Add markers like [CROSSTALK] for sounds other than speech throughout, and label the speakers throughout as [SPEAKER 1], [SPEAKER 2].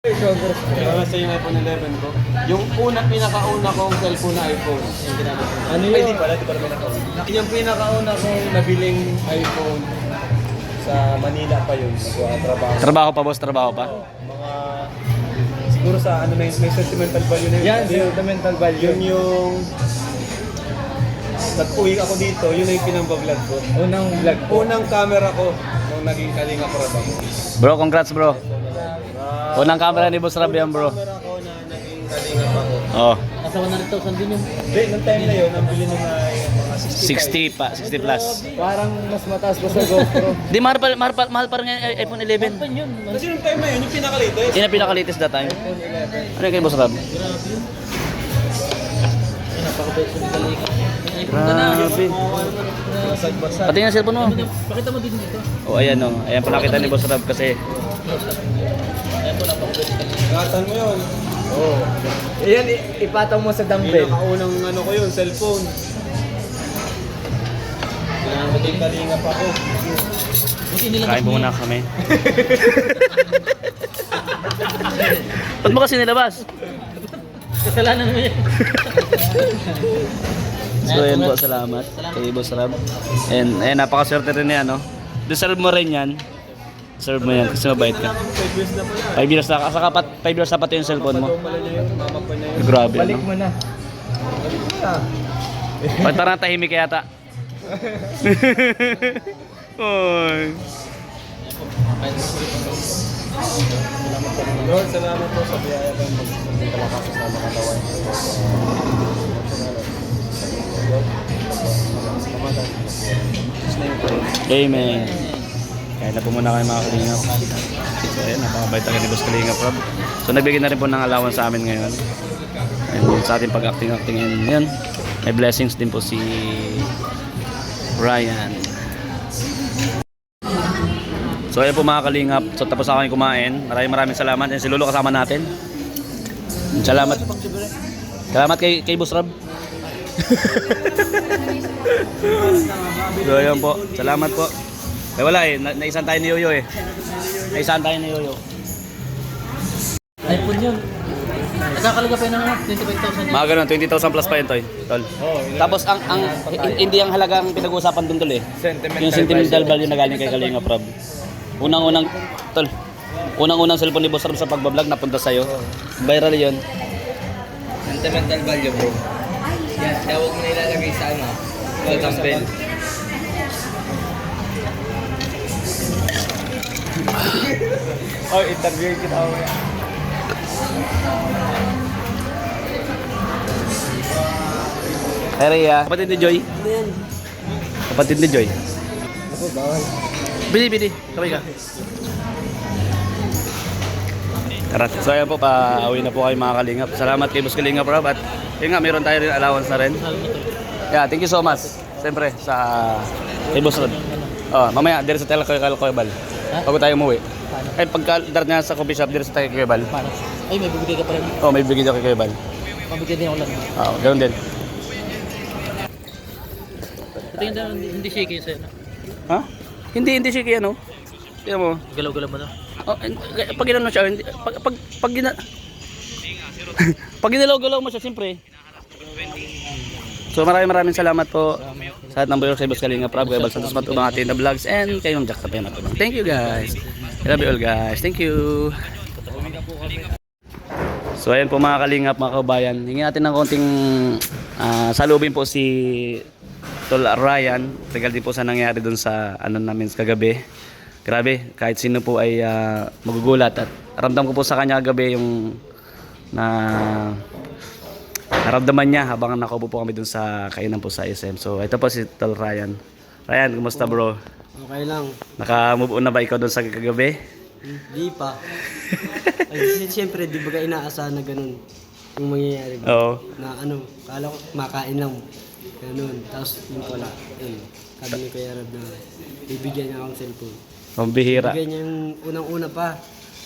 [SPEAKER 1] Para sa yung iPhone 11 ko. Yung una, pinakauna kong cellphone na iPhone. Yung ginamit ko.
[SPEAKER 2] Ano yun? Ay, di pala, di pala may nakaon.
[SPEAKER 1] Yung pinakauna kong nabiling iPhone.
[SPEAKER 2] Sa Manila pa yun, nagtrabaho.
[SPEAKER 3] Trabaho pa boss, trabaho pa.
[SPEAKER 2] Mga, siguro sa ano, may, may sentimental value na yun.
[SPEAKER 1] Yan, sentimental value.
[SPEAKER 2] Yun yung, nag-uwi ako dito, yun na yung pinang-vlog ko.
[SPEAKER 1] Unang vlog ko.
[SPEAKER 2] Unang camera ko, nung naging kalinga pro ako.
[SPEAKER 3] Bro, congrats bro. Unang camera ni Boss Rab yan bro.
[SPEAKER 2] Camera ko na naging kalinga ako.
[SPEAKER 3] Oh,
[SPEAKER 1] Nasa 100,000 din yung...
[SPEAKER 2] Hindi, nung time na yun, ang bili nung ay mga
[SPEAKER 3] 60
[SPEAKER 2] 65.
[SPEAKER 3] pa, 60 plus.
[SPEAKER 1] Parang mas mataas pa sa GoPro. [LAUGHS]
[SPEAKER 3] Di mahal pa, mahal pa, mahal pa rin yung iPhone 11.
[SPEAKER 1] yun.
[SPEAKER 2] Kasi nung time na yun, yung pinaka-latest.
[SPEAKER 3] Yun ang pinaka-latest that time. Ano yung kay Boss Rab?
[SPEAKER 1] Napakabait sa kalika.
[SPEAKER 3] Grabe.
[SPEAKER 2] Basag-basag.
[SPEAKER 3] Pati yung cellphone mo.
[SPEAKER 1] Pakita mo din dito.
[SPEAKER 3] Oh, ayan oh. Ayan pala kita ni Boss Rab kasi
[SPEAKER 2] Ingatan mo yun. Oo.
[SPEAKER 1] Ayan, ipataw mo sa
[SPEAKER 2] Pinakaunang ano ko yun, cellphone. Na naging kalinga pa ako.
[SPEAKER 1] Buti nila
[SPEAKER 3] kain po muna kami. [LAUGHS] Ba't mo kasi nilabas?
[SPEAKER 1] Kasalanan mo yan. [LAUGHS]
[SPEAKER 3] So ayan po, salamat kay Boss Rab. And ayan, napakaswerte rin yan, no? Deserve mo rin yan. Deserve mo yan kasi mabait ka.
[SPEAKER 2] 5 years na pala.
[SPEAKER 3] 5 years na, saka pat 5 years na pati yung cellphone mo.
[SPEAKER 2] Pala niya yung mama pa niya yun.
[SPEAKER 3] Grabe,
[SPEAKER 1] Balik mo na.
[SPEAKER 3] Parang tahimik kaya ata. Oy.
[SPEAKER 2] Lord, salamat po sa biyaya magsasabi kalakas sa mga katawan.
[SPEAKER 3] Amen. Kaya na po muna kayo mga kalingap. So ayan, napakabait talaga ni Boss Kalingap Rob. So nagbigay na rin po ng allowance sa amin ngayon. And sa ating pag-acting-acting yun. May blessings din po si Ryan. So ayan po mga kalingap. So tapos ako yung kumain. Maraming maraming salamat. And si Lolo kasama natin. Salamat. Salamat kay, kay Boss Rob. [LAUGHS] so ayan po. Salamat po. Eh wala eh. Na, naisan tayo ni Yoyo eh. Naisan tayo ni Yoyo.
[SPEAKER 1] iPhone yun. Nakakalaga pa yun ng 25,000
[SPEAKER 3] Mga ganun, 20,000 plus pa yun, Toy. Tol. Tapos ang, ang hin- hindi ang halagang pinag-uusapan dun, Tol eh.
[SPEAKER 2] Sentimental
[SPEAKER 3] Yung sentimental value na galing kay Kalinga Prab. Unang-unang, Tol. Unang-unang cellphone ni Boss Rob sa pagbablog napunta sa'yo. Viral yun.
[SPEAKER 4] Sentimental value bro. Yan, huwag mo na ilalagay sa ano. Welcome bell. [LAUGHS]
[SPEAKER 2] Oh, interview kita ako.
[SPEAKER 3] Hey, Rhea. Kapatid ni Joy. Kapatid ni Joy.
[SPEAKER 2] Ako, bawal.
[SPEAKER 3] Bili, bili. Sabay ka. Tara, so ayan po, pa-away na po kayo mga kalingap. Salamat kay Boss Kalingap Rob at yun nga, meron tayo rin allowance na rin. Yeah, thank you so much. Siyempre, sa kay Boss Rod. Oh, mamaya, dire sa Tela Koy Koybal. Bago tayo umuwi. Ay, pagka darat na sa coffee shop, dire sa tayo Koybal.
[SPEAKER 1] Paano? Ay, may bibigay ka pa rin.
[SPEAKER 3] Oh, may bigay ako kay Koybal.
[SPEAKER 1] Mabigyan din ako lang.
[SPEAKER 3] Oo, ganun din.
[SPEAKER 1] Tingin na, hindi, hindi shaky sa'yo. no?
[SPEAKER 3] Ha? Hindi, hindi siya kaya, no? Tingnan mo.
[SPEAKER 1] Galaw-galaw mo na.
[SPEAKER 3] Oh, and- pag ginano siya, hindi, pag, pag, pag gina... [LAUGHS] pag ginalaw-galaw mo siya, siyempre. So maraming maraming salamat po sa lahat ng buhay sa Boss Kalinga Prab, kay Bal Santos Matubang atin na vlogs, and kay Ma'am Jack Tapia Matubang. Thank you guys. I love you all guys. Thank you. So ayan po mga kalingap, mga kabayan. Hingin natin ng konting ah, salubin po si Tol Ryan. Regal din po sa nangyari dun sa ano namin kagabi. Grabe, kahit sino po ay ah, magugulat at ramdam ko po sa kanya kagabi yung na naramdaman niya habang nakaupo po kami dun sa kainan po sa SM. So ito po si Tol Ryan. Ryan, kumusta bro?
[SPEAKER 4] Okay lang.
[SPEAKER 3] Naka-move on na ba ikaw dun sa kagabi?
[SPEAKER 4] Di pa. [LAUGHS] Ay, siyempre, di ba ka inaasahan na ganun yung mangyayari ba?
[SPEAKER 3] Oo.
[SPEAKER 4] Na ano, kala ko makain lang. Ganun. Tapos yung pala, yun. Sabi ni Kuya Rab na bibigyan niya akong cellphone.
[SPEAKER 3] Ang bihira.
[SPEAKER 4] Bibigyan niya yung unang-una pa.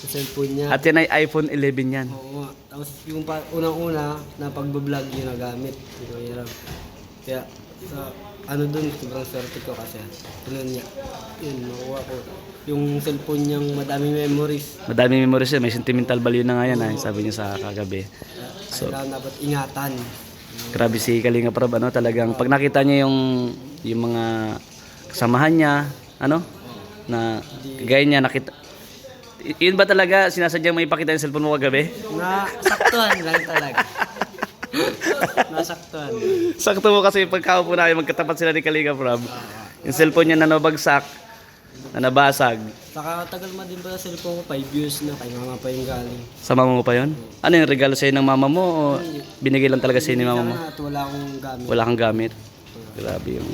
[SPEAKER 4] Yung cellphone niya.
[SPEAKER 3] At yan ay iPhone 11 yan.
[SPEAKER 4] Oo nga. Tapos yung pa, unang-una na pagbablog yung nagamit ni Kuya Rab. Kaya sa ano dun, sobrang swerte ko kasi ano niya, yun, makuha ko. Yung cellphone niyang madaming memories.
[SPEAKER 3] Madami memories yan, may sentimental value na nga yan, ah, sabi niya sa kagabi. So,
[SPEAKER 4] Kailangan dapat ingatan.
[SPEAKER 3] Grabe si Kalinga Prab, ano, talagang pag nakita niya yung yung mga kasamahan niya, ano, na gaya niya nakita Y- yun ba talaga sinasadyang may ipakita yung cellphone mo kagabi?
[SPEAKER 4] Nasaktuhan lang talaga. Nasaktuhan.
[SPEAKER 3] Sakto mo kasi pagkaupo namin magkatapat sila ni Kalinga Prab. Yung cellphone niya na nabagsak, na nabasag.
[SPEAKER 4] Saka tagal mo din pala cellphone ko, 5 years na, kay mama pa yung galing.
[SPEAKER 3] Sa mama mo pa yon? Ano yung regalo sa'yo ng mama mo o binigay lang talaga sa'yo ni mama mo?
[SPEAKER 4] At wala akong gamit.
[SPEAKER 3] Wala kang gamit. Grabe yung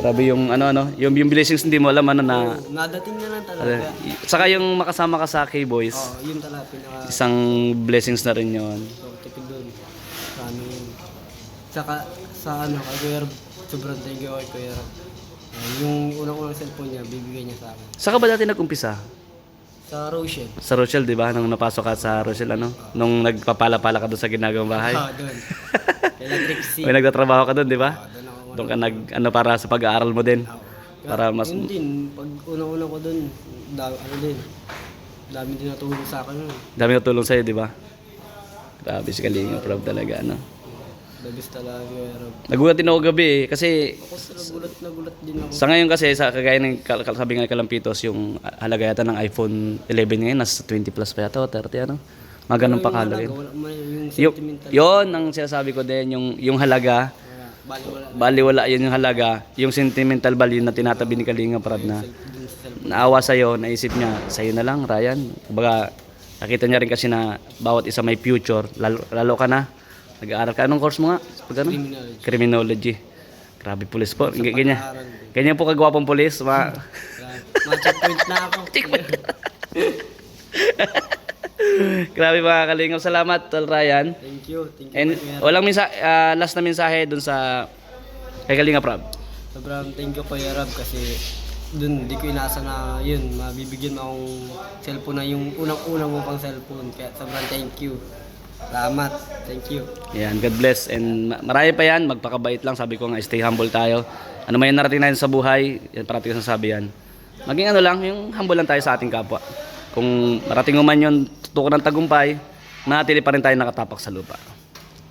[SPEAKER 3] Grabe yung ano ano, yung, yung blessings hindi mo alam ano na
[SPEAKER 4] Nadating na lang talaga.
[SPEAKER 3] Saka yung makasama ka sa K-Boys,
[SPEAKER 4] Oo, yun talaga pinaka
[SPEAKER 3] isang blessings na rin yon.
[SPEAKER 4] so, tipid doon. Sa ano yun. Saka sa ano, kay Kuya Rob, sobrang thank you kay Kuya Rob. Ah, yung unang-unang cellphone niya, bibigay niya sa akin.
[SPEAKER 3] Saka ba dati nag-umpisa?
[SPEAKER 4] Sa Roshan.
[SPEAKER 3] Sa Rochelle, di ba? Nung napasok ka sa Rochelle, ano? Nung nagpapala-pala ka doon sa ginagawang bahay.
[SPEAKER 4] Ah, doon. [LAUGHS] Electric
[SPEAKER 3] May nagtatrabaho ka doon, di ba?
[SPEAKER 4] Doon
[SPEAKER 3] ka nag, ano, para sa pag-aaral mo din. Para mas,
[SPEAKER 4] Yun din, pag unang-una ko doon, da, ano din, dami din natulong sa akin. nun.
[SPEAKER 3] dami na tulong sa'yo, di ba? Grabe si Kalinga, proud talaga, ano?
[SPEAKER 4] The best talaga Rob.
[SPEAKER 3] Nagulat din ako gabi eh, kasi
[SPEAKER 4] Ako sa nagulat, nagulat din ako.
[SPEAKER 3] Sa ngayon kasi, sa kagaya ng kal- kal- sabi nga ni Kalampitos, yung halaga yata ng iPhone 11 ngayon, nasa 20 plus pa yata o 30 ano? Mga ganun pa kahalaga
[SPEAKER 4] yung
[SPEAKER 3] Yung,
[SPEAKER 4] sentimental.
[SPEAKER 3] yun ang sinasabi ko din, yung, yung halaga,
[SPEAKER 4] Wala, bali wala.
[SPEAKER 3] bali wala yun yung halaga, yung sentimental value na tinatabi ni Kalinga Prab na naawa sa'yo, naisip niya, sa'yo na lang, Ryan. Kumbaga, nakita niya rin kasi na bawat isa may future, lalo, lalo ka na. Nag-aaral ka. Anong course mo nga? Pag ano?
[SPEAKER 4] Criminology.
[SPEAKER 3] Criminology. Grabe pulis po. G- ganyan. Ganyan po kagwapong pulis. Ma [LAUGHS]
[SPEAKER 4] Ma-checkpoint na ako. [LAUGHS]
[SPEAKER 3] Grabe mga kalingap. Salamat, Tol Ryan.
[SPEAKER 4] Thank you. Thank you.
[SPEAKER 3] And
[SPEAKER 4] Kuya Rob.
[SPEAKER 3] walang mensahe, last na mensahe dun sa kay Kalinga Prab.
[SPEAKER 4] Sobrang thank you Kuya Rob kasi dun di ko inasa na yun, mabibigyan mo akong cellphone na yung unang-unang mo pang cellphone. Kaya sobrang thank you. Salamat. Thank you.
[SPEAKER 3] Yan, God bless. And ma- marami pa yan, magpakabait lang. Sabi ko nga, stay humble tayo. Ano man yung narating natin sa buhay, yan parating sa sabi yan. Maging ano lang, yung humble lang tayo sa ating kapwa. Kung marating mo man yun, tutuko ng tagumpay, manatili pa rin tayo nakatapak sa lupa.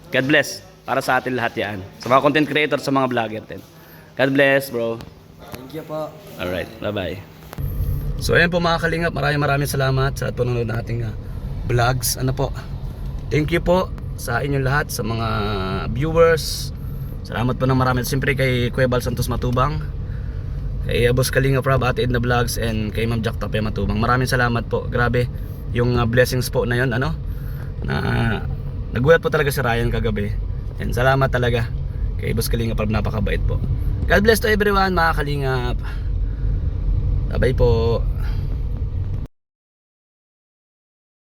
[SPEAKER 3] God bless. Para sa atin lahat yan. Sa mga content creator, sa mga vlogger din. God bless, bro.
[SPEAKER 4] Thank you po.
[SPEAKER 3] Alright, bye-bye. So ayan po mga kalingap, maraming maraming salamat sa panonood ng ating ah, vlogs. Ano po? Thank you po sa inyong lahat, sa mga viewers. Salamat po ng marami. Siyempre kay Kuya Bal Santos Matubang, kay uh, Boss Kalinga Prab, Ate Edna Vlogs, and kay Ma'am Jack Tapia Matubang. Maraming salamat po. Grabe, yung ah, blessings po na yon ano, na nagulat po talaga si Ryan kagabi. And salamat talaga kay Boss Kalinga Prab, napakabait po. God bless to everyone, mga kalingap. Bye-bye po.